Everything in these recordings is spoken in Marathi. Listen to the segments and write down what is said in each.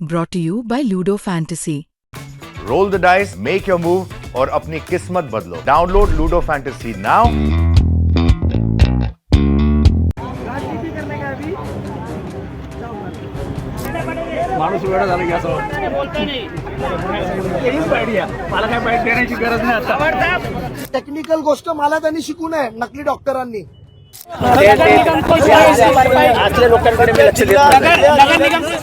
Brought to you by Ludo Fantasy. Roll the dice make your move और अपनी किस्मत बदलो। डाउनलोड लूडो फैंटेसी नाउ माणूस वेळा झाला की असं आयडिया मला काय बाईट देण्याची गरज नाही आता। टेक्निकल गोष्ट मला त्यांनी शिकू नये नकली डॉक्टरांनी आजच्या लोकांकडे मी लक्ष देत नाही.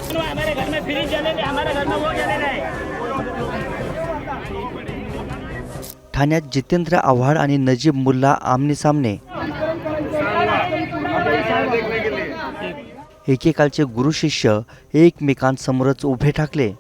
ठाण्यात जितेंद्र आव्हाड आणि नजीब मुल्ला आमने सामने. एकेकालचे गुरु शिष्य एकमेकांसमोरच उभे ठाकले.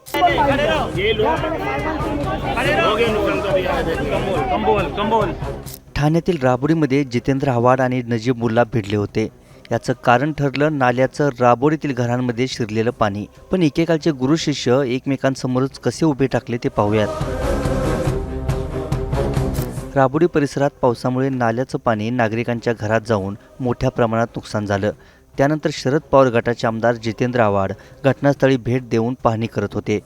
ठाण्यातील राबोरीमध्ये जितेंद्र आव्हाड आणि नजीब मुल्ला भिडले होते. याचं कारण ठरलं नाल्याचं राबोरीतील घरांमध्ये शिरलेलं पाणी. पण एकेकालचे गुरु शिष्य एकमेकांसमोरच कसे उभे टाकले ते पाहूयात. राबोडी परिसरात पावसामुळे नाल्याचं पाणी नागरिकांच्या घरात जाऊन मोठ्या प्रमाणात नुकसान झालं. त्यानंतर शरद पवार गटाचे आमदार जितेंद्र आव्हाड घटनास्थळी भेट देऊन पाहणी करत होते.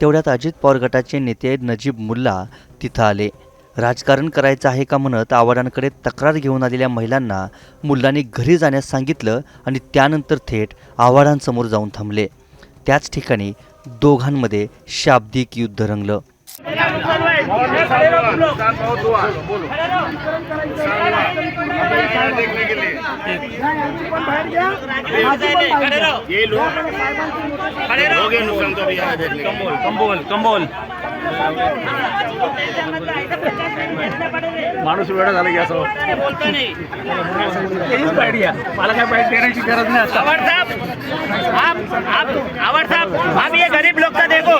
तेवढ्यात अजित पवार गटाचे नेते नजीब मुल्ला तिथं आले. राजकारण करायचं आहे का म्हणत आव्हाडांकडे तक्रार घेऊन आलेल्या महिलांना मुल्लांनी घरी जाण्यास सांगितलं आणि त्यानंतर थेट आव्हाडांसमोर जाऊन थांबले. त्याच ठिकाणी दोघांमध्ये शाब्दिक युद्ध रंगलं. कंबोल कंबोल माणूस वेळा झाला की असं. तेच आयडिया मला काय बाईट देण्याची गरज नाही आता. आवर साहब आप आप आवर साहब आप ये गरीब लोग का देखो.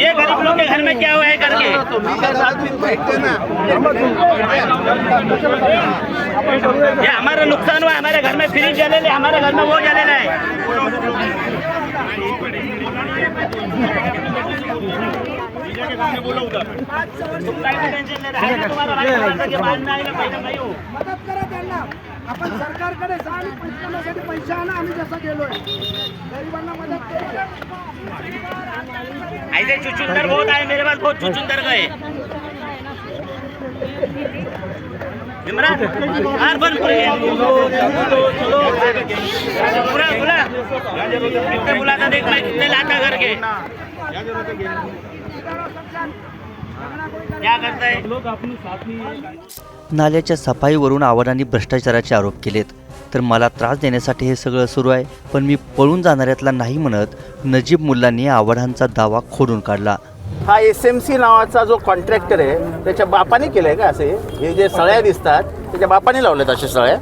ये गरीब लोग के घर में क्या हुआ है करके? ये हमारा नुकसान हुआ हमारे घर में फ्रिज जले हमारे घर में वो जलेला है। मदत करा त्यांना. आपण सरकारकडे जा आणि पैसे आणा आम्ही जसं गेलोय. गरिबांना मदत करू ऐसे चुचुंदर बहुत आए मेरे पास बहुत चुचुंदर गए इमरान हार बुला कितने बुलाता देख मैं कितने लाता घर के क्या करता है नाल्याच्या सफाईवरून आव्हाडांनी भ्रष्टाचाराचे आरोप केलेत. तर मला त्रास देण्यासाठी हे सगळं सुरू आहे पण मी पळून जाणाऱ्यातला नाही म्हणत नजीब मुल्लांनी आव्हाडांचा दावा खोडून काढला. हा एस एम सी नावाचा जो कॉन्ट्रॅक्टर आहे त्याच्या बापाने केलंय का असे? हे जे सळ्या दिसतात त्याच्या बापाने लावलेत अशा सळ्या?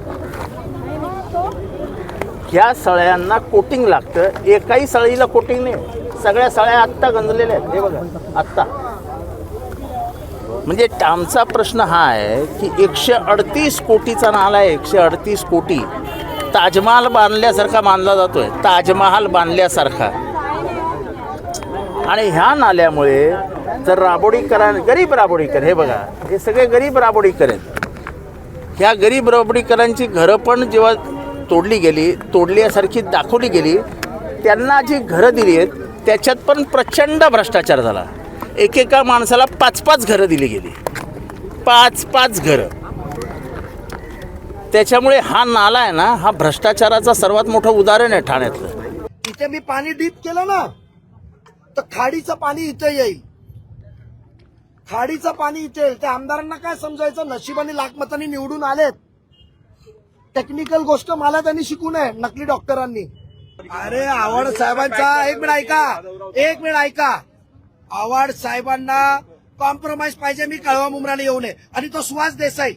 ह्या सळ्यांना कोटिंग लागतं. एकाही सळीला कोटिंग नाही. सगळ्या सळ्या आत्ता गंजलेल्या आहेत. हे बघा आत्ता. म्हणजे आमचा प्रश्न हा आहे की एकशे अडतीस कोटीचा नाला आहे एकशे अडतीस कोटी. ताजमहाल बांधल्यासारखा मानला जातोय. ताजमहाल बांधल्यासारखा. आणि ह्या नाल्यामुळे जर राबोडीकरां गरीब राबोडीकर हे बघा हे सगळे गरीब राबोडीकर आहेत. ह्या गरीब राबोडीकरांची घरं पण जेव्हा तोडली गेली तोडल्यासारखी दाखवली गेली त्यांना जी घरं दिली आहेत त्याच्यात पण प्रचंड भ्रष्टाचार झाला. एकेका माणसाला पाच पाच घरं दिली गेली. पाच पाच घरं. त्याच्यामुळे हा नाला आहे ना हा भ्रष्टाचाराचा सर्वात मोठं उदाहरण आहे ठाण्यातलं. इथे मी पाणी डीप केलं ना तर खाडीचं पाणी इथे येईल. खाडीचं पाणी इथे येईल. त्या आमदारांना काय समजायचं? नशिबाने लाखमतांनी निवडून आलेत. टेक्निकल गोष्ट मला त्यांनी शिकू नये नकली डॉक्टरांनी अरे आव्हाड साहेबांचा एक मिनिट ऐका. एक मिनिट ऐका. आव्हाड साहेबांना कॉम्प्रोमाइज पाहिजे मी कळवा मुमराला येऊ नये आणि तो सुहास देसाई.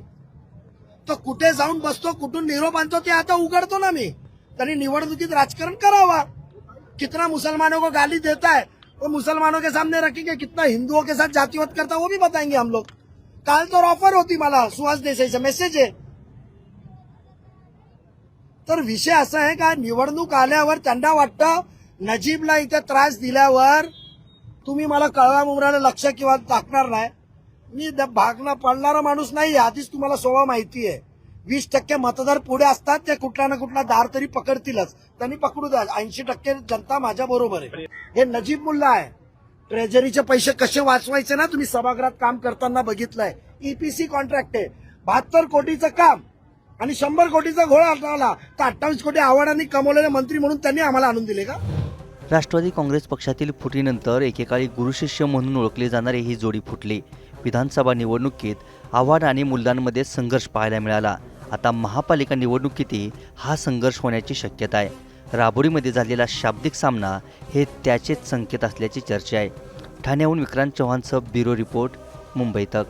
तो कुठे जाऊन बसतो कुठून निरोप आणतो ते आता उघडतो ना मी. त्यांनी निवडणुकीत राजकारण करावा. कितना मुसलमानों को गाली देता है. वो मुसलमानों के सामने रखेंगे कितना हिंदुओं के साथ जातिवत करता है वो भी बताएंगे हम लोग. काल तर ऑफर होती मला सुहास देसाईचा मेसेज आहे तर विषय असा आहे का निवडणूक आल्यावर त्यांना वाटतं नजीबला इथे त्रास दिल्यावर तुम्ही मला कळवा मुमराला लक्ष किंवा टाकणार नाही. मी द- भागणं पडणारा माणूस नाही आधीच तुम्हाला स्वभाव माहिती आहे. वीस टक्के मतदार पुढे असतात ते कुठला ना कुठला दार तरी पकडतीलच. त्यांनी पकडू द्या ऐंशी टक्के जनता माझ्या बरोबर आहे. हे नजीब मुल्ला आहे. ट्रेझरीचे पैसे कसे वाचवायचे ना तुम्ही सभागृहात काम करताना बघितलंय. ईपीसी कॉन्ट्रॅक्ट आहे. बहात्तर कोटीचं काम. आणि शंभर कोटीचा घोळा आला. तर अठ्ठावीस कोटी आव्हाडांनी कमवलेले मंत्री म्हणून त्यांनी आम्हाला आणून दिले का? राष्ट्रवादी काँग्रेस पक्षातील फुटीनंतर एकेकाळी गुरुशिष्य म्हणून ओळखले जाणारे ही जोडी फुटली. विधानसभा निवडणुकीत आव्हाड आणि मुलांमध्ये संघर्ष पाहायला मिळाला. आता महापालिका निवडणुकीतही हा संघर्ष होण्याची शक्यता आहे. राबोरीमध्ये झालेला शाब्दिक सामना हे त्याचेच संकेत असल्याची चर्चा आहे. ठाण्याहून विक्रांत चव्हाणसह ब्युरो रिपोर्ट मुंबई तक.